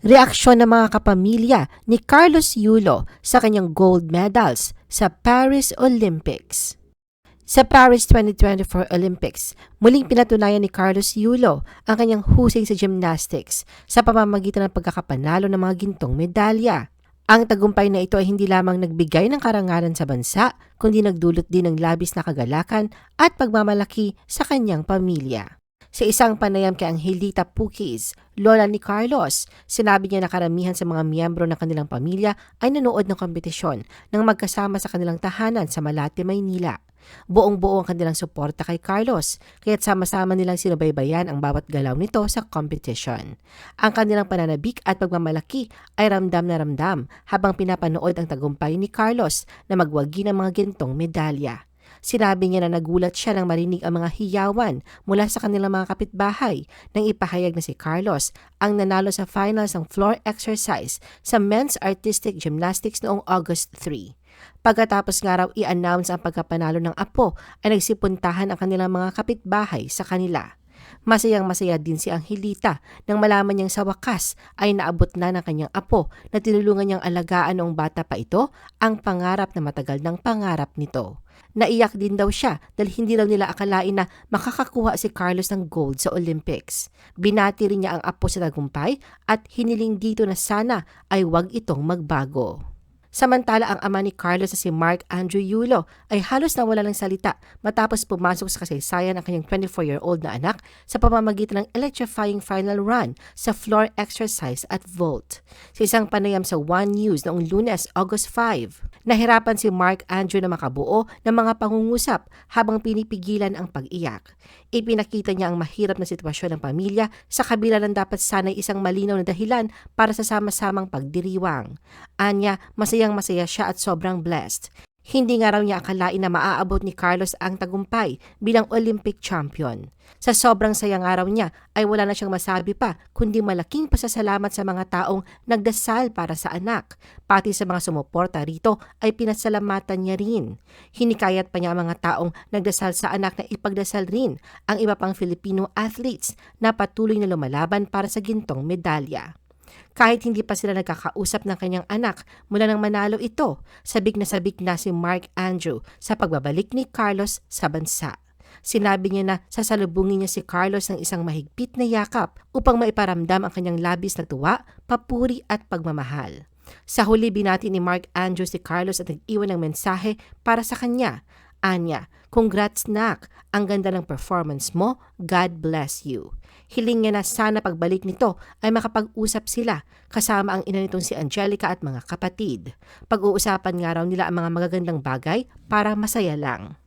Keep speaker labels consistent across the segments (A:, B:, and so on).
A: Reaksyon ng mga kapamilya ni Carlos Yulo sa kanyang gold medals sa Paris Olympics. Sa Paris 2024 Olympics, muling pinatunayan ni Carlos Yulo ang kanyang husay sa gymnastics sa pamamagitan ng pagkakapanalo ng mga gintong medalya. Ang tagumpay na ito ay hindi lamang nagbigay ng karangalan sa bansa, kundi nagdulot din ng labis na kagalakan at pagmamalaki sa kanyang pamilya. Sa isang panayam kay Angelita Pukis, lola ni Carlos, sinabi niya na karamihan sa mga miyembro ng kanilang pamilya ay nanood ng kompetisyon nang magkasama sa kanilang tahanan sa Malate, Maynila. Buong-buo ang kanilang suporta kay Carlos, kaya't sama-sama nilang sinubaybayan ang bawat galaw nito sa competition. Ang kanilang pananabik at pagmamalaki ay ramdam na ramdam habang pinapanood ang tagumpay ni Carlos na magwagi ng mga gintong medalya. Sinabi niya na nagulat siya nang marinig ang mga hiyawan mula sa kanilang mga kapitbahay nang ipahayag na si Carlos ang nanalo sa finals ng floor exercise sa Men's Artistic Gymnastics noong August 3. Pagkatapos nga raw i-announce ang pagkapanalo ng apo ay nagsipuntahan ang kanilang mga kapitbahay sa kanila. Masayang masaya din si Angelita nang malaman niyang sa wakas ay naabot na ng kanyang apo na tinulungan niyang alagaan noong bata pa ito ang pangarap na matagal ng pangarap nito. Naiyak din daw siya dahil hindi raw nila akalain na makakakuha si Carlos ng gold sa Olympics. Binati rin niya ang apo sa tagumpay at hiniling dito na sana ay wag itong magbago. Samantala ang ama ni Carlos na si Mark Andrew Yulo ay halos nawala ng salita matapos pumasok sa kasaysayan ang kanyang 24-year-old na anak sa pamamagitan ng electrifying final run sa floor exercise at vault. Sa isang panayam sa One News noong lunes, August 5, nahirapan si Mark Andrew na makabuo ng mga pangungusap habang pinipigilan ang pag-iyak. Ipinakita niya ang mahirap na sitwasyon ng pamilya sa kabila ng dapat sanay isang malinaw na dahilan para sa sama-samang pagdiriwang. Anya, masayang masaya siya at sobrang blessed. Hindi nga raw niya akalain na maaabot ni Carlos ang tagumpay bilang Olympic champion. Sa sobrang sayang araw niya ay wala na siyang masabi pa kundi malaking pasasalamat sa mga taong nagdasal para sa anak. Pati sa mga sumuporta rito ay pinasalamatan niya rin. Hinikayat pa niya ang mga taong nagdasal sa anak na ipagdasal rin ang iba pang Filipino athletes na patuloy na lumalaban para sa gintong medalya. Kahit hindi pa sila nagkakausap ng kanyang anak mula nang manalo ito, sabik na sabik na si Mark Andrew sa pagbabalik ni Carlos sa bansa. Sinabi niya na sasalubungin niya si Carlos ng isang mahigpit na yakap upang maiparamdam ang kanyang labis na tuwa, papuri at pagmamahal. Sa huli binati ni Mark Andrew si Carlos at nag-iwan ng mensahe para sa kanya. Anya, congrats nak, ang ganda ng performance mo, God bless you. Hiling niya na sana pagbalik nito ay makapag-usap sila kasama ang ina nitong si Angelica at mga kapatid. Pag-uusapan nga raw nila ang mga magagandang bagay para masaya lang.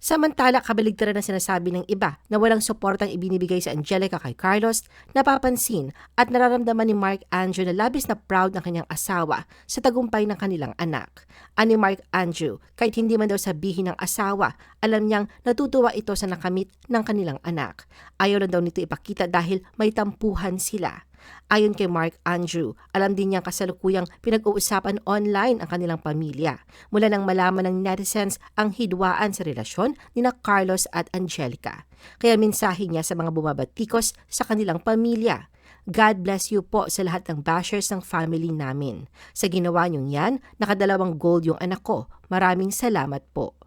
A: Samantala, kabaligtaran na sinasabi ng iba na walang suportang ibinibigay sa Angelica kay Carlos, napapansin at nararamdaman ni Mark Andrew na labis na proud ng kanyang asawa sa tagumpay ng kanilang anak. Ani Mark Andrew, kahit hindi man daw sabihin ng asawa, alam niyang natutuwa ito sa nakamit ng kanilang anak. Ayaw lang daw nito ipakita dahil may tampuhan sila. Ayon kay Mark Andrew, alam din niyang kasalukuyang pinag-uusapan online ang kanilang pamilya mula nang malaman ng netizens ang hidwaan sa relasyon ni na Carlos at Angelica. Kaya mensahe niya sa mga bumabatikos sa kanilang pamilya. God bless you po sa lahat ng bashers ng family namin. Sa ginawa niyong yan, nakadalawang gold yung anak ko. Maraming salamat po.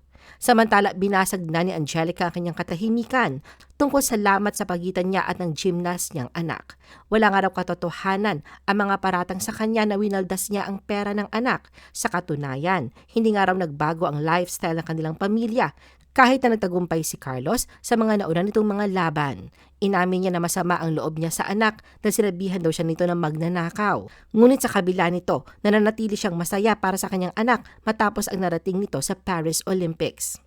A: Samantala, binasag na ni Angelica ang kanyang katahimikan tungkol sa lamat sa pagitan niya at ng gymnast niyang anak. Wala nga raw katotohanan ang mga paratang sa kanya na winaldas niya ang pera ng anak. Sa katunayan, hindi nga raw nagbago ang lifestyle ng kanilang pamilya kahit na nagtagumpay si Carlos sa mga nauna nitong mga laban. Inamin niya na masama ang loob niya sa anak dahil sinabihan daw siya nito ng magnanakaw. Ngunit sa kabila nito, nananatili siyang masaya para sa kanyang anak matapos ang narating nito sa Paris Olympics.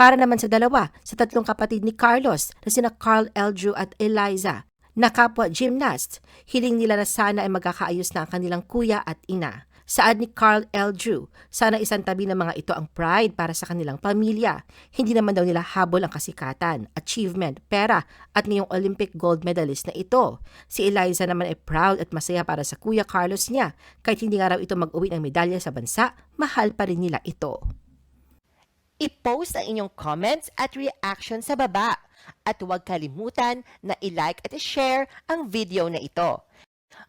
A: Para naman sa dalawa, sa tatlong kapatid ni Carlos na sina Carl Eldrew at Eliza, na kapwa gymnast, hiling nila na sana ay magkakaayos na ang kanilang kuya at ina. Saad ni Carl L. Drew, sana isang tabi ng mga ito ang pride para sa kanilang pamilya. Hindi naman daw nila habol ang kasikatan, achievement, pera at ngayong Olympic gold medalist na ito. Si Eliza naman ay proud at masaya para sa kuya Carlos niya. Kahit hindi nga raw ito mag-uwi ng medalya sa bansa, mahal pa rin nila ito. I-post ang inyong comments at reaction sa baba. At huwag kalimutan na i-like at i-share ang video na ito.